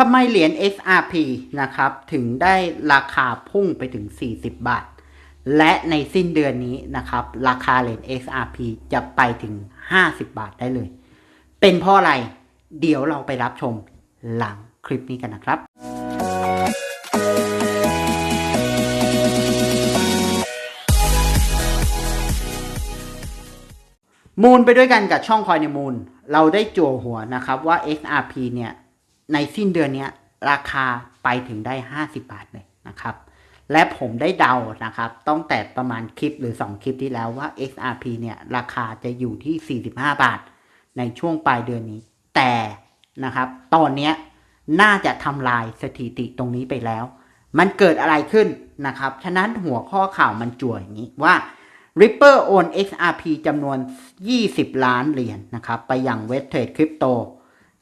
ทำไมเหรียญ XRP นะครับ ถึงได้ราคาพุ่งไปถึง 40 บาท และในสิ้นเดือนนี้นะครับ ราคาเหรียญ XRP จะไปถึง 50 บาทได้เลย เป็นเพราะอะไร เดี๋ยวเราไปรับชมหลังคลิปนี้กันนะครับมูลไปด้วยกันกับช่องคอยในมูล เราได้จั่วหัวนะครับว่า XRP เนี่ย ในสิ้นเดือนนี้ราคาไปถึงได้ 50 บาทเลยนะครับ และผมได้เดานะครับตั้งแต่ประมาณคลิปหรือ 2 คลิปที่แล้วว่า XRP เนี่ยราคาจะอยู่ที่ 45 บาท ในช่วงปลายเดือนนี้ แต่นะครับตอนนี้น่าจะทำลายสถิติตรงนี้ไปแล้ว มันเกิดอะไรขึ้นนะครับ ฉะนั้นหัวข้อข่าวมันจ่วอย่างนี้ว่า Ripper โอน XRP จำนวน 20 ล้านเหรียญนะครับ ไปยังเว็บเทรดคริปโต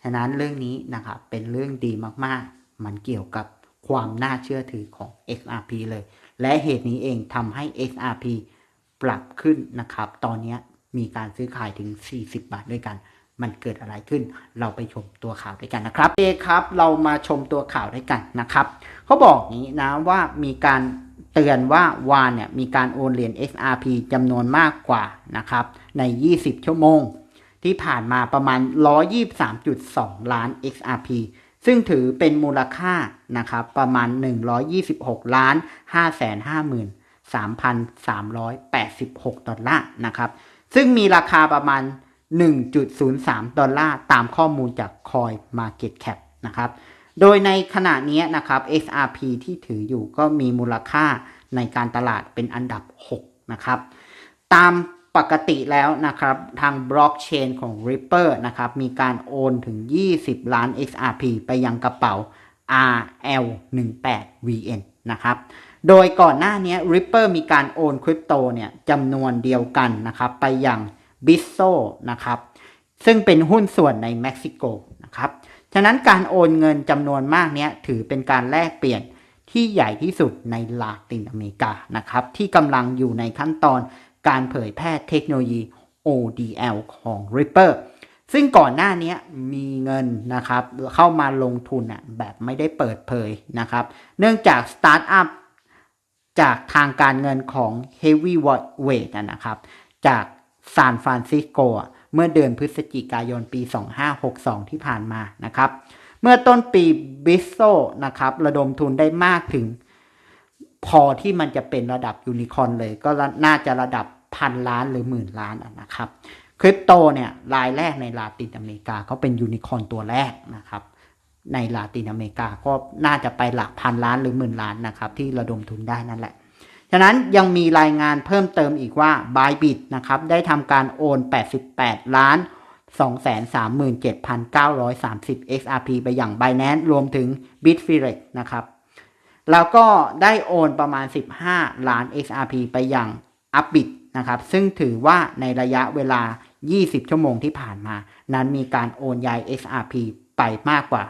ฉะนั้นเรื่องนี้นะครับเป็นเรื่องดีมากๆ มันเกี่ยวกับความน่าเชื่อถือของ XRP เลย และเหตุนี้เองทำให้ XRP ปรับขึ้นนะครับ ตอนนี้มีการซื้อขายถึง 40 บาทด้วยกัน มันเกิดอะไรขึ้น เราไปชมตัวข่าวด้วยกันนะครับเอครับ เรามาชมตัวข่าวด้วยกันนะครับ เขาบอกอย่างนี้นะว่ามีการเตือนว่าวานเนี่ยมีการโอนเหรียญ XRP จำนวนมากกว่านะครับใน 20 ชั่วโมง ที่ผ่านมาประมาณ 123.2 ล้าน XRP ซึ่งถือเป็นมูลค่านะครับประมาณ 126 ล้าน 553,386 ดอลลาร์นะครับ ซึ่งมีราคาประมาณ 1.03 ดอลลาร์ตามข้อมูลจาก Coin Market Cap นะครับ โดยในขณะนี้นะครับ XRP ที่ถืออยู่ก็มีมูลค่าในการตลาดเป็นอันดับ 6 นะครับ ตาม ปกติแล้วนะครับทางบล็อกเชนของ Ripper นะครับมีการโอนถึง 20 ล้าน XRP ไปยังกระเป๋า RL18VN นะครับโดยก่อนหน้านี้ Ripper มีการโอนคริปโตเนี่ยจำนวนเดียวกันนะครับไปยัง b i s s o นะครับซึ่งเป็นหุ้นส่วนในเม็กซิโกนะครับฉะนั้นการโอนเงินจำนวนมากเนี้ยถือเป็นการแลกเปลี่ยนที่ใหญ่ที่สุดในลาตินอเมริกานะครับที่กำลังอยู่ในขั้นตอน การเผยแพร่เทคโนโลยี ODL ของ Ripper ซึ่งก่อนหน้านี้มีเงินนะครับเข้ามาลงทุนแบบไม่ได้เปิดเผยนะครับ เนื่องจากสตาร์ทอัพจากทางการเงินของ Heavyweight นะครับ จากซานฟรานซิสโกเมื่อเดือนพฤศจิกายนปี 2562 ที่ผ่านมานะครับ เมื่อต้นปีบิสโซนะครับระดมทุนได้มากถึง พอที่มันจะเป็นระดับยูนิคอร์นเลย ก็น่าจะระดับพันล้านหรือหมื่นล้านนะครับคริปโตเนี่ยรายแรกในลาตินอเมริกาเขาเป็นยูนิคอร์นตัวแรกนะครับ ในลาตินอเมริกาก็น่าจะไปหลักพันล้านหรือหมื่นล้านนะครับ ที่ระดมทุนได้นั่นแหละฉะนั้นยังมีรายงานเพิ่มเติมอีกว่า Bybit นะครับได้ทำการโอน 88 ล้าน 237,930 XRP ไปอย่าง Binance รวมถึง Bitfinex นะครับ แล้วก็ได้โอนประมาณ 15 ล้าน XRP ไปย่าง Upbit นะครับ ซึ่งถือว่าในระยะเวลา 20 ชั่วโมงที่ผ่านมา นั้นมีการโอนย้าย XRP ไปมากกว่า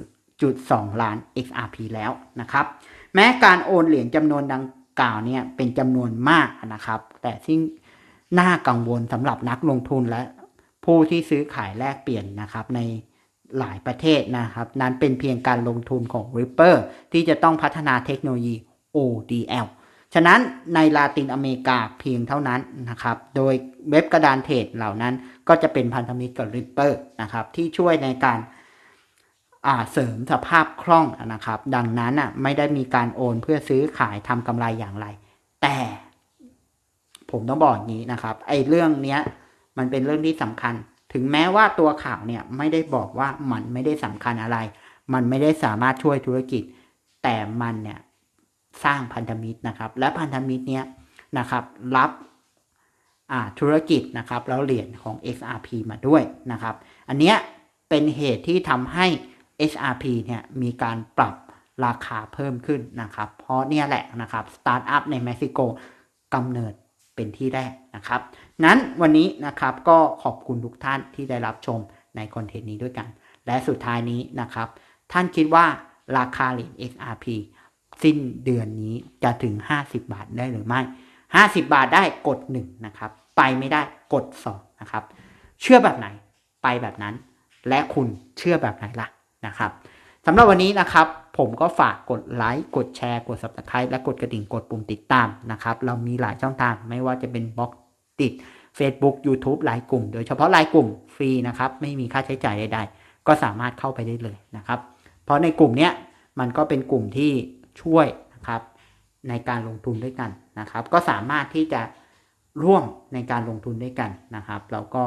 123.2 ล้าน XRP แล้วนะครับ แม้การโอนเหรียญจำนวนดังกล่าวเนี่ยเป็นจำนวนมากนะครับ แต่ที่น่ากังวลสำหรับนักลงทุนและผู้ที่ซื้อขายแลกเปลี่ยนนะครับใน หลายประเทศนะครับ นั้นเป็นเพียงการลงทุนของ Ripper ที่จะต้องพัฒนาเทคโนโลยี ODL ฉะนั้นในลาตินอเมริกาเพียงเท่านั้นนะครับ โดยเว็บกระดานเทรดเหล่านั้นก็จะเป็นพันธมิตรกับ Ripper นะครับ ที่ช่วยในการาเสริมสภาพคล่องนะครับ ดังนั้นอะไม่ได้มีการโอนเพื่อซื้อขายทำกำไรอย่างไร แต่ผมต้องบอกอย่างนี้นะครับไอ้เรื่องเนี้ยมันเป็นเรื่องที่สำคัญ ถึงแม้ว่าตัวข่าวเนี่ยไม่ได้บอกว่ามันไม่ได้สำคัญอะไร มันไม่ได้สามารถช่วยธุรกิจ แต่มันเนี่ยสร้างพันธมิตรนะครับ และพันธมิตรเนี้ยนะครับรับธุรกิจนะครับแล้วเหรียญของ XRP มาด้วยนะครับ อันเนี้ยเป็นเหตุที่ทำให้ XRP เนี่ยมีการปรับราคาเพิ่มขึ้นนะครับ เพราะเนี่ยแหละนะครับสตาร์ทอัพในเม็กซิโกกำเนิด เป็นที่แรกนะครับ นั้นวันนี้นะครับก็ขอบคุณทุกท่านที่ได้รับชมในคอนเทนต์นี้ด้วยกัน และสุดท้ายนี้นะครับ ท่านคิดว่าราคาเหรียญ XRP สิ้นเดือนนี้จะถึง 50 บาทได้หรือไม่ 50 บาทได้กด 1 นะครับ ไปไม่ได้กด 2 นะครับ เชื่อแบบไหนไปแบบนั้น และคุณเชื่อแบบไหนล่ะนะครับสำหรับวันนี้นะครับ ผมก็ฝากกดไลค์กดแชร์กด subscribe และกดกระดิ่งกดปุ่มติดตามนะครับ เรามีหลายช่องทางไม่ว่าจะเป็นบล็อกติด Facebook YouTube ไลน์กลุ่ม โดยเฉพาะไลน์กลุ่มฟรีนะครับ ไม่มีค่าใช้จ่ายใดๆ ก็สามารถเข้าไปได้เลยนะครับ เพราะในกลุ่มเนี้ยมันก็เป็นกลุ่มที่ช่วยนะครับในการลงทุนด้วยกันนะครับ ก็สามารถที่จะร่วมในการลงทุนด้วยกันนะครับ แล้วก็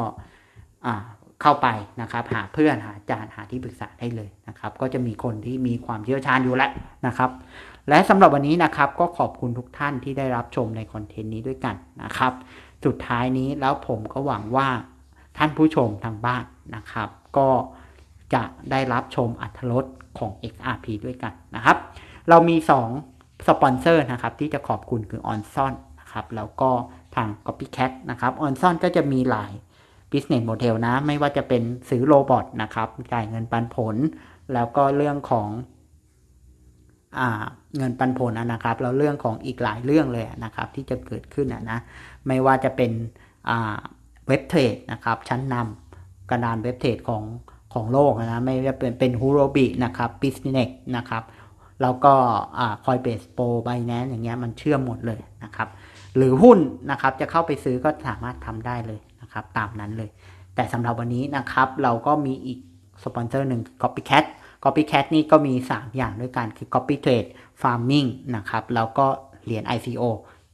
อ่า เข้าไปนะครับหาเพื่อนหาอาจารย์หาที่ปรึกษาได้เลยนะครับ ก็จะมีคนที่มีความเชี่ยวชาญอยู่แล้วนะครับ และสำหรับวันนี้นะครับก็ขอบคุณทุกท่านที่ได้รับชมในคอนเทนต์นี้ด้วยกันนะครับ สุดท้ายนี้แล้วผมก็หวังว่าท่านผู้ชมทางบ้านนะครับ ก็จะได้รับชมอัธรสของ XRP ด้วยกันนะครับ เรามี 2 สปอนเซอร์นะครับที่จะขอบคุณคือ o n s o n นะครับแล้วก็ทาง Copycat นะครับ o n s o n ก็จะมีหลาย business model นะ ไม่ว่าจะเป็นซื้อโรบอทนะครับจ่ายเงินปันผล แล้วก็เรื่องของอเงินปันผลนะครับแล้วเรื่องของอีกหลายเรื่องเลยนะครับ ที่จะเกิดขึ้นนะไม่ว่าจะเป็นเว็บเทรดนะครับ ชั้นนำกระดานเว็บเทรดของของโลกนะไม่ว่าเป็นเป็นฮูโรบินะครับบิสเนสนะครับแล้วก็คอยเบสโปไบแนนอย่างเงี้ยมันเชื่อมหมดเลยนะครับ หรือหุ้นนะครับจะเข้าไปซื้อก็สามารถทำได้เลย นะครับตามนั้นเลย แต่สำหรับวันนี้นะครับเราก็มีอีกสปอนเซอร์หนึ่ง Copycat Copycat นี่ก็มี 3 อย่างด้วยกันคือ Copy Trade Farming นะครับแล้วก็เหรียญ ICO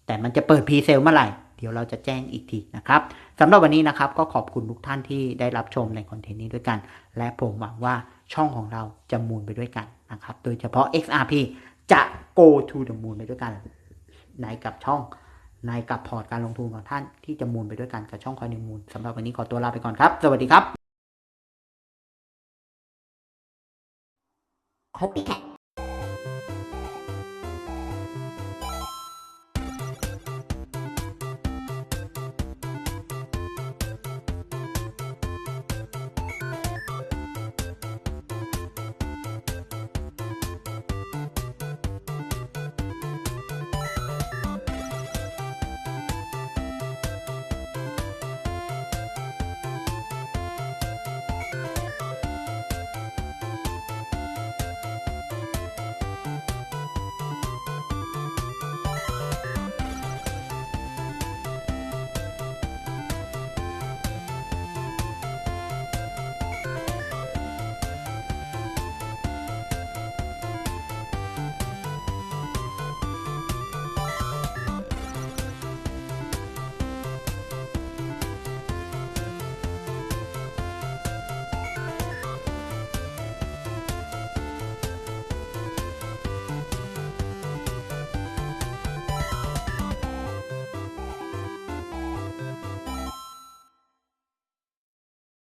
แต่มันจะเปิด Pre-sale เมื่อไหร่ เดี๋ยวเราจะแจ้งอีกทีนะครับสำหรับวันนี้นะครับก็ขอบคุณทุกท่านที่ได้รับชมในคอนเทนต์นี้ด้วยกัน และผมหวังว่าช่องของเราจะมูลไปด้วยกันนะครับโดยเฉพาะ XRP จะ go to the moon ไปด้วยกันในกับช่อง ในกับพอร์ตการลงทุนของท่านที่จะมูลไปด้วยกันกับช่องคอยนิวมูลสำหรับวันนี้ขอตัวลาไปก่อนครับ สวัสดีครับ Copycat